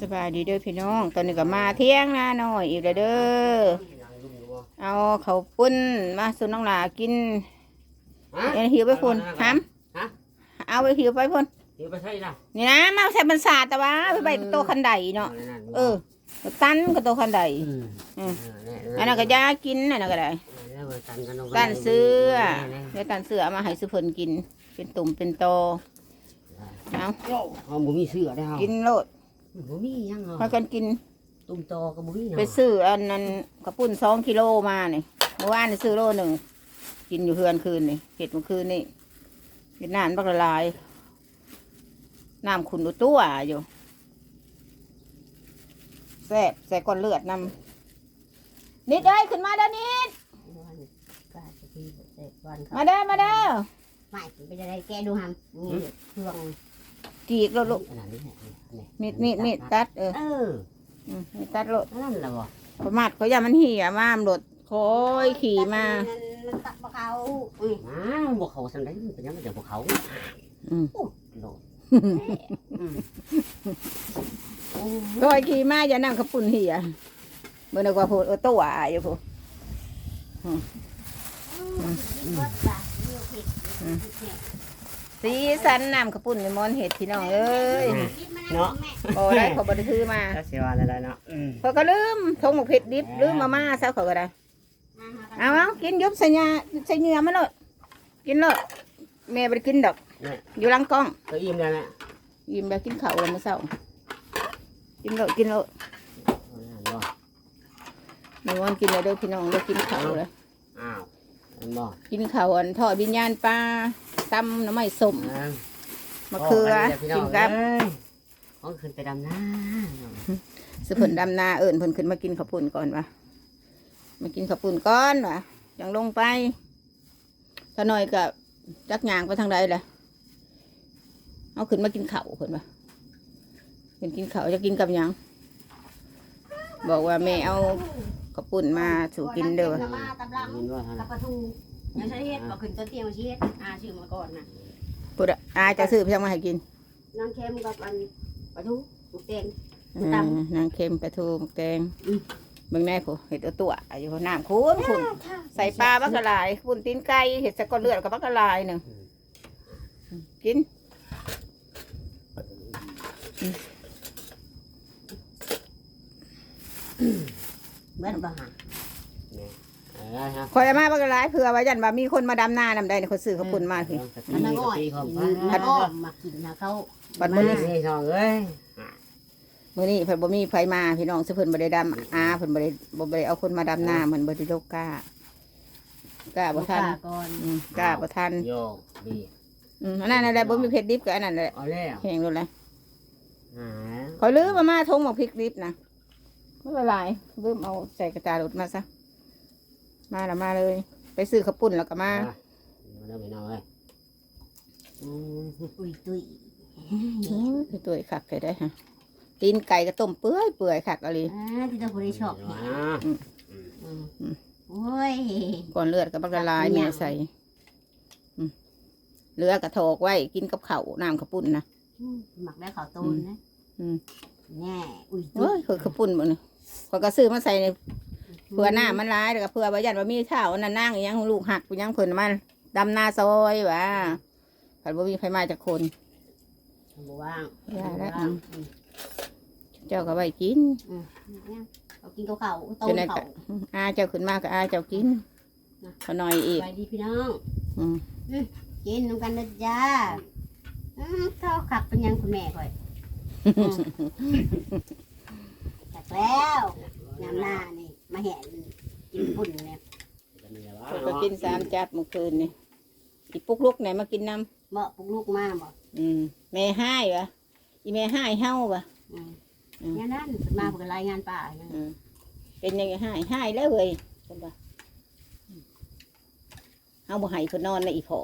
สบายดีเด้อพี่น้อง ตอนนี้ก็มาเที่ยงนาหน่อยอีกแล้วเด้อ เอาเขาวปุ้นมาสุน้องหลากินเอ็นหิวไปพุ่นห้ฮะำเอาไปหิวไปพุ่นเดี๋ยวไปใช่ละนี่นะมาใส่บรรษาแต่ว่าไปไปโตคันใดเนาะ เออ ตันก็โตคันใดอืมอืมอันนั้นก็ยากินอันนั้นก็ได้แล้วมาตันกันลงไปตันเสื้อเดี๋ยวตันเสื้อเอามาให้สุเพิ่นกิน เป็นตุ่มเป็นโต เอาเอาบุมีเสื้อได้เหรอกินโลด บุมียังเหรอมากันกินตุ้มโตกับบุมีเนาะไปซื้ออันนั้นกระปุ้นสองกิโลมาเนี่ยเมื่อวานนี่ซื้อโลหนึ่งกินอยู่เฮือนคืนนี่เห็ดเมื่อคืนนี่เห็ดนานบักละลายน้ำขุนอุตัวอยู่แซ่บใส่ก้อนเลือดนำนิดเอ้ยขึ้นมาเด้อนิดกาจะพี่เด็กวันเขามาเด้อมาเด้อไม่ไปจะได้แกดูหำนี่เครื่องจีกโลดลูกอันนั้นนี่นี่ มีดมีดมีดตัดเออเอออืมมีดตัดโลดนั่นแหละบ่ประมาทเขาอย่ามันเหี่ยมามโลดคอยขี่มา มันตัดปะเขามาบ่เขาสันได้เป็นยังไงจะบ่เขาอืมโลดคอยขี่มาอย่านั่งกระปุ่นเหี่ยเมื่อนึกว่าพูดเออตัวอยู่พูด สีสันน้ำกระปุ่นในมอนเห็ดพี่น้องเอ้ยเนาะโอ้ได้ขอบริถือมาถ้าเสียวันอะไรเนาะอืมเขาก็ลืมทงหมกเผ็ดดิบลืมมาม่าซะเขาก็ได้เอาเอากินยุบใส่ยาใส่เหงื่อมาเลยกินเลยแม่ไปกินดอก เนี่ยอยู่หลังกล้อง ก็อิ่มแล้วแม่ยิ้มแบบกินข้าวแล้วมาเศร้ากินเลยกินเลยบ่ในมอนกินเลยเด้อพี่น้องเด้อกินข้าวเลยอ้าว มันบ่กินข้าวอันทอดวิญญาณปลาตำน้ำไม้สมอ่า มะเขือกินกับเขาขึ้นไปดำน้าสเพิ่นดำนาเอิญเพิ่นขึ้นมากินข้าวปุ้นก่อนวะมากินข้าวปุ้นก่อนวะยังลงไปถ้าหน่อยกับจักยางไปทางใดแหละเอาขึ้นมากินข้าวเพิ่นวะเป็นกินข้าวจะกินกับหยังบอกว่าแม่เอา ข้าวปุ้นมาสู่กินเด้อวะตำลังเห็นว่าท่านกับปลาทูยังใช้เฮ็ดบอกขึ้นต้นเตียงมาชี้เฮ็ดอาชื่อมาก่อนนะพูดอะอาจะซื้อเพียงมาให้กินน้ำเค็มกับอันปลาทูหมูเต็งอืมนางเค็มปลาทูหมกแดงอืมเบิ่งแน่ผู้เห็ดเอาตัวอยู่น้ำคุ้นคุ้นใส่ปลาบักกะลายปุ่นตีนไก่เห็ดสะกอเลือดกับบักกะลายหนึ่งกิน เบิ้ลบ้าอะไรฮะคอยเอามาบักกะลายเผื่อไว้ยันว่ามีคนมาดำหน้านำได้เนี่ยคนซื้อเขาปุ่นมาคือมันน่ะง่อยของมันอ้อมมากินนะเขาบัดมื้อนี้ นี่ทองเอ้ยมื้อนี้เพิ่นบ่มีไฟมาพี่น้องซึ่งเพิ่นบ่ได้ดำอาเพิ่นบ่ได้บ่ได้เอาคนมาดำหน้าเหมือนบ่ได้โลกกล้ากล้าบ่ทันก่อนอืมกล้าบ่ทันโยกดีอืมอันนั้นอะไรบ่มีเผ็ดดิบก็อันนั้นแหละเอาแล้วแห้งโลดเลยหาขอยลืมมามาทงหมกพริกดิบนะ ไม่เป็นไรลืมเอาใส่กระจาดรถมาซะ มาละมาเลย ไปซื้อข้าวปุ้นแล้วก็มามาเริ่มไม่น้อยอืมอุ้ยตุ้ยคือตัวขักเลยได้ฮะตีนไก่ก็ต้มเปื่อยเปื่อยขักอะไรอ่าที่เราบริชอบมาโอ้ยก่อนเลือดกับบักละลายขักอีหยังแม่ใส่อืมเลือกระโถกไว้กินกับข้าวน้ำข้าวปุ้นนะหมักได้ขาวตูนนะอืมแน่อุ้ยเฮ้ยคือข้าวปุ้นหมดเลย ข้อยก็ซื้อมาใส่ในเผื่อหน้ามันร้ายแล้วก็เผื่อว่ายันว่ามีข้าวอันนั่นนั่งอีหยังลูกหักอีหยังเพิ่นมันดำนาซอยว่ะผัดบ่มีไผมาจากคนบว่างอย่าละอืมเจ้าก็ไว้กินเอากินกับเขาต้มจะได้เขากะอาเจ้าขึ้นมาก็อาเจ้ากินขอหน่อยอีก ไปดีพี่น้องอืมกินน้ำกันนะจ้าอืมข้าวขักเป็นยังคุณแม่ค่อยจัก แล้วยำหน้านี่มาเห็นกินปุ่นเนี่ยข้อยก็กินสามจัดเมื่อคืนนี่อีปุกลุกไหนมากินน้เบาปลุกลูกมาบ่ำอืมแม่ให้วะอีแม่ให้เฮาวะอืมอืมเนี่ยนั่นมาเพื่อรายงานป่าเนี่ยอืมเป็นยังไงให้ให้แล้วเว้ยคนว่าอืมเฮาบ่ให้เพิ่นนอนในอีพอ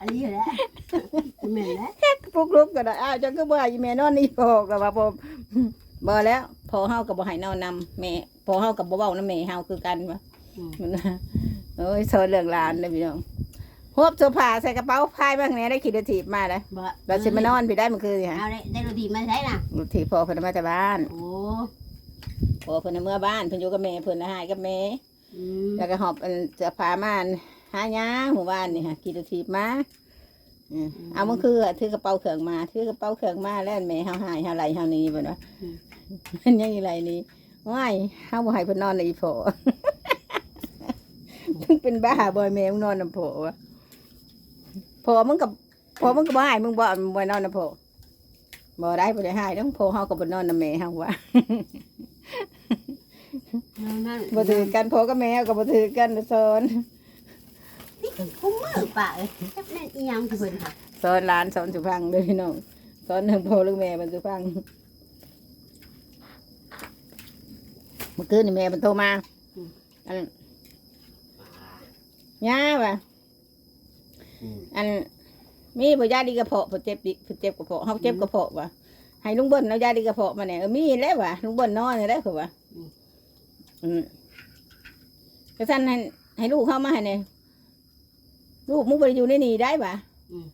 อันนี้แหละคุณแม่แหละปุกลุกก็ได้อ้าวเจังก็บ่ให้อีแม่นอนในอีพอก็ว่าบ่ บ่แล้ว พอเฮาก็บ่ให้นอนนำแม่พอเฮาก็บ่เว้านำแม่เฮาคือกันวะอืมมันว่าโอ้ยสอนเรื่องหลานเลยพี่น้องหวบโซฟาใส่กระเป๋าพายบ้างเนี่ยได้ขี่รถถีบมาเลยบ่เราสิมานอนไปได้เมื่อคืนนี่ฮะเอาได้ได้รถดีมาใช้น่ะรถถีบพอเพิ่นเอามาจากบ้านโอ้พอเพิ่นเอาเมื่อบ้านเพิ่นอยู่กับแม่เพิ่นละหายกับแม่อืมแล้วก็หอบอันเสื้อผ้ามาอันหายาหมู่บ้านนี่ฮะขี่รถถีบมาอืมเอาเมื่อคืนอะถือกระเป๋าเครื่องมาถือกระเป๋าเครื่องมาแล้วแม่เฮาหายเฮาไหลเฮานี้เพิ่นว่า มันยังอีไรนี้ว้ายเฮาบ่ให้เพิ่นนอนในอีพอมึงเป็นบ้าบ่แม่มึงนอนนำพอวะพอมึงกับพอมึงก็บ่ให้มึงบ่บ่นอนนำพอบ่ได้บ่ได้ให้ต้องพอเฮาก็บ่นอนนำแม่เฮาว่านั่นบ่ถือกันพอกับแม่เฮาก็บ่ถือกันสอนคุ้มมือป่ะเอ้ยจักแม่นอีหยังคือเพิ่นค่ะสอนหลานสอนสุพังเด้อพี่น้องสอนทั้งพ่อหรือแม่มันสุพัง เมื่อคืนนี่แม่มันโทรมาอันย่าว่ะอืมอันมีบ่ยาดีกระเพาะบ่เจ็บดิบ่เจ็บกระเพาะเฮาเจ็บกระเพาะว่ะให้ลุงเบิ้ลเอายาดีกระเพาะมาเนี่ยเออมีแล้วว่ะลุงเบิ้ลนอนได้คือว่ะอืมกระสันให้ให้ลูกเข้ามาให้เนี่ยลูกมึงบ่ได้อยู่ในนี่ได้ว่ะอืม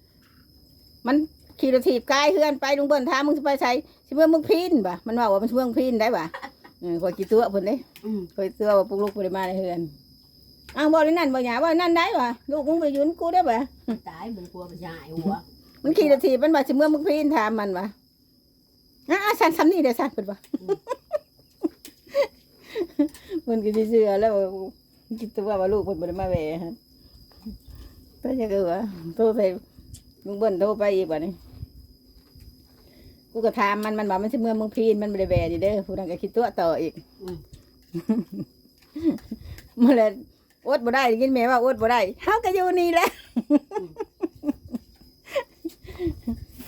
มันขี่รถถีบกายเฮือนไปลุงเบิ้ลถามมึงสิไปใส่สิเมื่อมึงพินว่ะมันว่าว่ามันสิเมื่อมึงพินได้ว่ะเออ คอยกี่ตัวเพิ่นเด้อืมคอยตัวว่าปลุกลูกบ่ได้มาในเฮือนอ้าวบ่ได้นั่นบ่หยาว่านั่นได้ว่ะลูกมึงไปอยู่นำกูได้ว่ะตายเบิ่งกลัวไปหายหัวมันขี่รถถีบมันว่าสิเมื่อมึงพินถามมันว่ะอะอะสันสันนี่เด้อสันเพิ่นว่ามันก็สิเชื่อแล้วว่าคิดตัวว่าลูกเพิ่นบ่ได้มาแหวะฮะแต่ยังก็ว่าโทรไปลุงเบิ้ลโทรไปอีกว่านี่ กูก็ถามมันมันบอกมันสิเมื่อมึงพีนมันบริแวดีเด้อผู้นั้นก็คิดตัวต่ออีกอืมมาเลยอดบ่ได้ได้ยินแม่ว่าอดบ่ได้เฮาก็อยู่นี่แหละ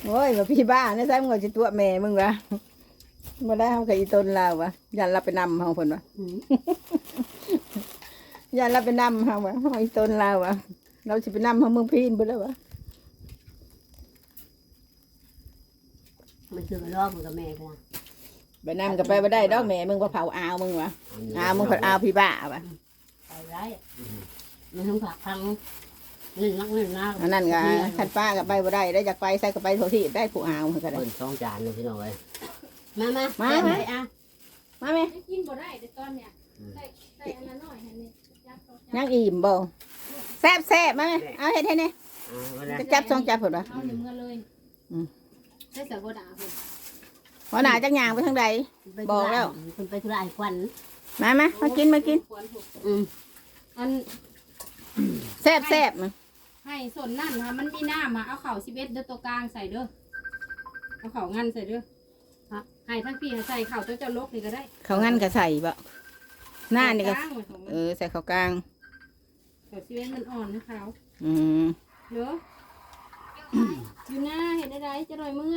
โอ้ยว่าพี่บ้าเนี่ยซ้ำก็สิตัวแม่มึงวะบ่ได้เฮาก็อีตนลาววะยันเราไปนำเฮาเพิ่นวะ อืมยันเราไปนำเฮาวะเฮาอีตนลาววะเราสิไปนำเฮาเมืองพีนบ่แล้ววะ มันคือรอบมันกับแม่กันนะไปนำก็ไปบ่ได้ดอกแม่มึงบ่เผาอาวมึงวะอาวมึงเพิ่นอาวพี่บ้าวะไปได้มันทั้งผักทั้งเล่นนักเล่นนักอันนั้นก็คันป้าก็ไปบ่ได้ได้จากไปใส่ก็ไปโทที่ได้ผู้อาวเหมือนกันเพิ่นสองจานเลยพี่น้องเอ้ยมามามามามาอะมาไหมไม่กินบ่ได้แต่ตอนเนี้ยใส่ใส่อันนั้นหน่อยอันนี้ยัดตรงยังอิ่มบ่แซ่บแซ่บมาไหมเอาเฮ็ดให้นี่อ่าวันนั้นจะจับสองจับผลวะเอาหนึ่งเมื่อเลยอืม ใส่เสือโบดาคุณหัวหน้าจักยางไปทางใดบอกแล้ว คนไปธุระไอ้ควันมามามากินมากินควรถูกอืมอันแซ่บแซ่บมาให้ส่วนนั่นค่ะมันมีน้ำมาเอาเข่าสิเบ็ดเด้อตัวกลางใส่เด้อเอาเข่างันใส่เด้อฮะให้ทั้งปีให้ใส่เข่าตัวเจ้าลกนี่ก็ได้เขางั้นก็ใส่บ่หน้านี่ก็ เข่กลางของมันเออใส่ข้าวกลาง เข่าสิเบ็ดมันอ่อนนะขาวอืม เด้อ อยู่หน้าเห็นได้ไรจะลอยมือ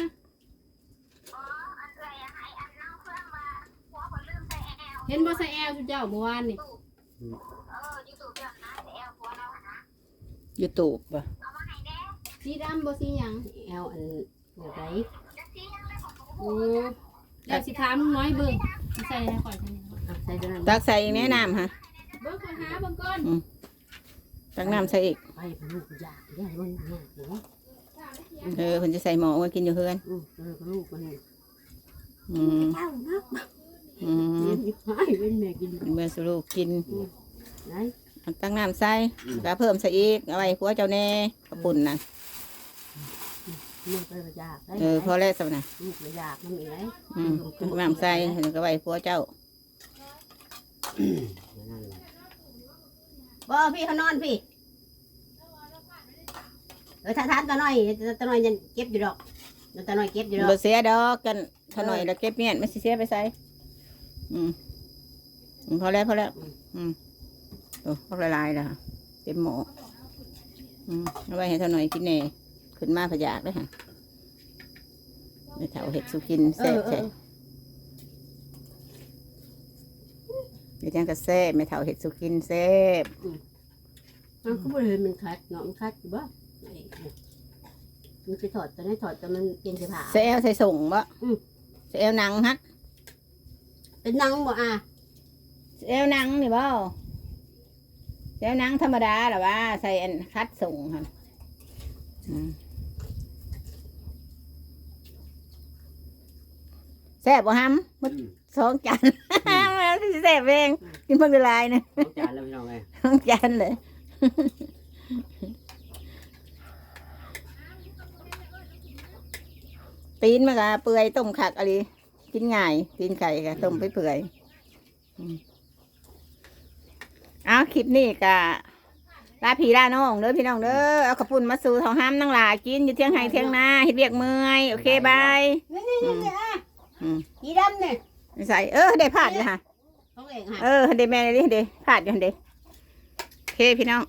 เห็นบ่ใส่แอลจุดเจ้าเมื่อวานนี่ยูทูบบ่สีดำบ่สีหยังแอลอันแบบไหนโอ้เดี๋ยวสิถามลุงน้อยเบิ่งใส่ในข่อยใส่ในข่อยอะใส่ตัวนั้นตักใส่อีกแนะน้ำฮะเบิ่งข่อยหาเบิ่งก่อนตักน้ำใส่อีกไปเป็นลูกยากเนี่ยมันยากเนาะ เออคนจะใส่หม้อไว้กินอยู่เฮือนอืมเออลูกมันอืมเจ้าเนาะอืมเลี้ยงยิบหายเป็นแม่กินเมื่อสุลูกกินไหนเอาตักน้ำใส่ก็เพิ่มใส่อีกเอาไว้ผัวเจ้าแน่กระปุ่นน่ะลูกก็ยากได้เออพอแล้วสักนะลูกก็ยากมันมีไรอืมน้ำใส่แล้วก็ไว้ผัวเจ้าวันนั้นแหละบ่พี่เขานอนพี่เออถ้าทานตัวน้อยตัวน้อยยังเก็บอยู่ดอกตัวน้อยเก็บอยู่ดอกบ่เสียดอกกันถ้าหน่อยแล้วเก็บเมียนไม่สิเสียไปใส่อืมอืมพอแล้วพอแล้วอืมโอ้พอกละลายแล้วค่ะเต็มหม้ออืมเอาไว้ให้เท่าหน่อยกินแหน่ขึ้นมาพะยากเลยค่ะไม่เท่าเห็ดสุกินเอแซ่บอเอแซ่อบเดี๋ยวจังก็แซ่บไม่เท่าเห็ดสุกินแซ่บมันก็บ่เลยมันคัดเนาะมันคัดอยู่บ่ ไอ้มันสิถอดตัวนี้ถอดตัวมันเป็นเสื้อผ้า ใส่แอลใส่ส่งบ่อืม ใส่แอลหนังฮักเป็นนังบ่อะใส่แอลหนังนี่บ่แซ่บหนังธรรมดาหรอว่าใส่อันคัดส่งค่ะอืมแซ่บบ่ฮัมอืม สองจานแล้วที่แซ่บเองกินเพิ่งละลายนะสองจานแล้วพี่น้องเอ้ยสองจานเลย ตีนมันก็เปื่อยต้มขักอะไรกินง่ายตีนไก่ก็ต้มไปเปื่อยอืมเอาคลิปนี้ก็ลาพี่ลาน้องเด้อพี่น้องเด้อเอาขาวปุ่นมาสู่ท้องห้ามนั่งหลากินอยู่เที่ยงไห้เที่ยงนาเฮ็ดเวียกเมื่อยโอเคบายนี่นี่นี่นี่อะอืมสีดำเนี่ยใส่เออได้พลาดอยู่ค่ะของเองค่ะเออเดแม่เลยดิเดพลาดอยู่หั่นเดโอเคพี่น้อง